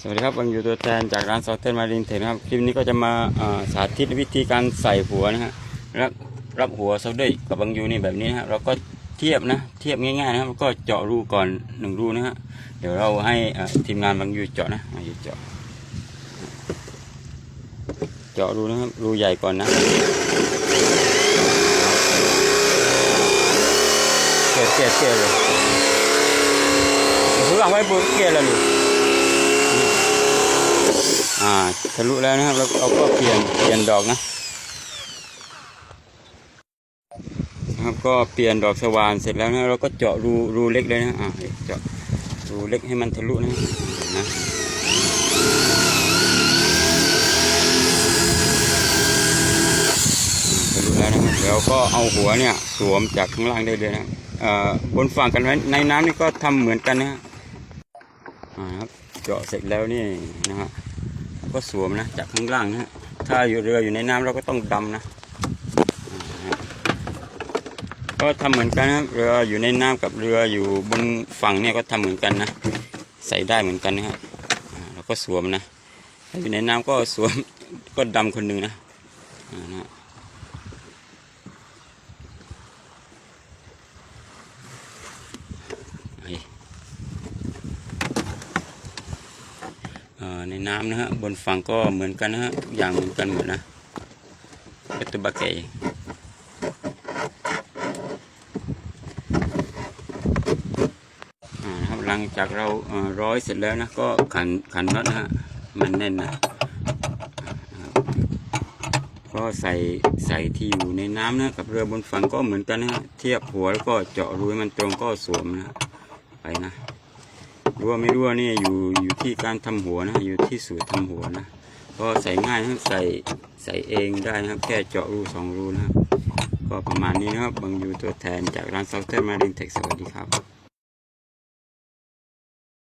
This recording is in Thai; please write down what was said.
สวัสดีครับผมอยู่ตัวแทนจากร้านซอเทนมารินเทนะครับคลิปนี้ก็จะมาสาธิตวิธีการใส่หัวนะฮะรับรับหัวซเดอร์กับบางยูนี่แบบนี้นะฮะเราก็เทียบนะเทียบง่ายๆนะครับก็เจาะรูก่อนหนึ่งรูนะฮะเดี๋ยวเราให้ทีมงานบางยูเจาะนะมาอยู่เจาะเจาะรูนะครับรูใหญ่ก่อนนะเกลียดเกลียดเกลียดเลยเดี๋ยวผมวางไว้บนเกลียดแล้วนี่ อ่าทะลุแล้วนะครับแล้วเราก็เปลี่ยนเปลี่ยนดอกนะนะครับก็เปลี่ยนดอกสว่านเสร็จแล้วนะเราก็เจาะรูรูเล็กเลยนะอ่าเจาะรูเล็กให้มันทะลุนะนะทะลุแล้วนะครับเดี๋ยวก็เอาหัวเนี่ยสวมจากข้างล่างได้เลยนะเอ่อบนฝั่งกันไว้ในน้ำนี่ก็ทำเหมือนกันนะฮะอ่าครับเจาะเสร็จแล้วนี่นะฮะ ก็สวมนะจากข้างล่างนะฮะถ้าอยู่เรืออยู่ในน้ำเราก็ต้องดำนะ ก็ทำเหมือนกันนะเรืออยู่ในน้ำกับเรืออยู่บนฝั่งเนี่ยก็ทำเหมือนกันนะ ใส่ได้เหมือนกันนะฮะเราก็สวมนะถ้าอยู่ในน้ำก็สวมก็ดำคนหนึ่งนะนะเฮ้ ในน้ำนะฮะบนฝั่งก็เหมือนกันนะฮะอย่างเหมือนกันหมดนะเป็นตัวบะเกยอ่านะครับหลังจากเราร้อยเสร็จแล้วนะก็ขันขันน็อตนะฮะมันแน่นนะนะก็ใส่ใส่ที่อยู่ในน้ำนะกับเรือบนฝั่งก็เหมือนกันนะฮะเทียบหัวแล้วก็เจาะรูให้มันตรงก็สวมนะไปนะ รั่วไม่รั่วนี่อยู่อยู่ที่การทำหัวนะอยู่ที่สูตรทำหัวนะก็ใส่ง่ายนะครับใส่ใส่เองได้นะครับ แค่เจาะรูสองรูนะครับ ก็ประมาณนี้นะครับบางยูตัวแทนจากร้านซอฟต์แวร์มาดินเทคสวัสดีครับ